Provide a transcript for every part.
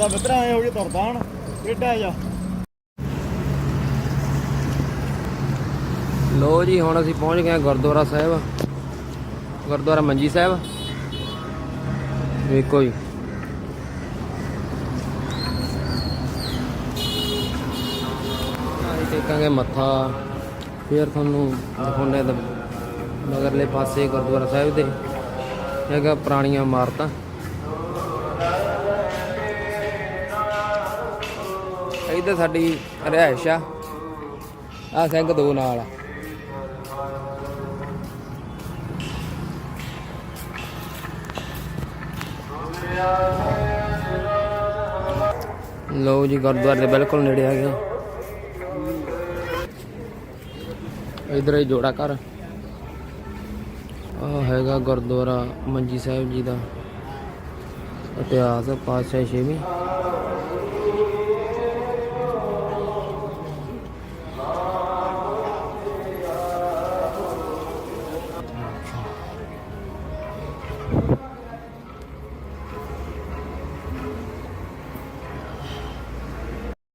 ਉਹਦਾ ਮਿੱਤਰਾ ਐ ਹੋ ਜੇ ਤੁਰਦਾ ਹਣ। ਏਡਾ ਜਾ ਲੋ ਜੀ, ਹੁਣ ਅਸੀਂ ਪਹੁੰਚ ਗਏ ਗੁਰਦੁਆਰਾ ਸਾਹਿਬ। ਗੁਰਦੁਆਰਾ ਮੰਜੀ ਸਾਹਿਬ। ਵੇਖੋ ਜੀ। ਅਸੀਂ ਟੇਕਾਂਗੇ ਮੱਥਾ। ਫਿਰ ਤੁਹਾਨੂੰ ਦਿਖਾਉਂਦੇ ਤਾਂ ਮਗਰਲੇ ਪਾਸੇ ਗੁਰਦੁਆਰਾ ਸਾਹਿਬ ਦੇ। ਹੈਗਾ ਪੁਰਾਣੀਆਂ ਇਮਾਰਤਾਂ। ਇੱਧਰ ਸਾਡੀ ਰਿਹਾਇਸ਼ ਆ। ਆ ਸਿੰਘ ਦੋ ਨਾਲ ਆ। ਲੋ ਜੀ, ਗੁਰਦੁਆਰੇ ਦੇ ਬਿਲਕੁਲ ਨੇੜੇ ਆ ਗਏ। ਇਧਰ ਇਹ ਜੋੜਾ ਘਰ। ਆ ਹੈਗਾ ਗੁਰਦੁਆਰਾ ਮੰਜੀ ਸਾਹਿਬ ਜੀ ਦਾ। ਇਤਿਹਾਸ, ਪਾਤਸ਼ਾਹ, ਛੇਵੀਂ।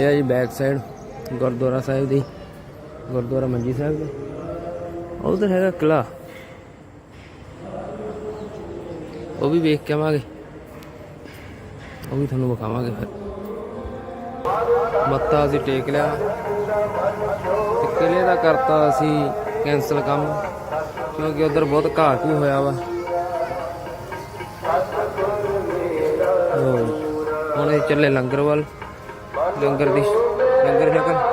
ਇਹ ਹੈ ਜੀ ਬੈਕ ਸਾਈਡ ਗੁਰਦੁਆਰਾ ਸਾਹਿਬ ਦੀ, ਗੁਰਦੁਆਰਾ ਮੰਜੀ ਸਾਹਿਬ ਦੀ। ਉਧਰ ਹੈਗਾ ਕਿਲਾ ਉਹ ਵੀ ਵੇਖ ਕੇ ਆਵਾਂਗੇ। ਉਹ ਵੀ ਤੁਹਾਨੂੰ ਵਿਖਾਵਾਂਗੇ ਫਿਰ। ਮੱਤਾ ਅਸੀਂ ਟੇਕ ਲਿਆ। ਤੇ ਕਿਲੇ ਦਾ ਕਰਤਾ ਅਸੀਂ ਕੈਂਸਲ ਕੰਮ, ਕਿਉਂਕਿ ਉਧਰ ਬਹੁਤ ਘਾਹ ਕੀ ਹੋਇਆ ਵਾ। ਹੁਣ ਇਹ ਚੱਲੇ ਲੰਗਰ ਵੱਲ ਲੰਗਰ ਦੀ ਲੰਗਰ ਛਕਣ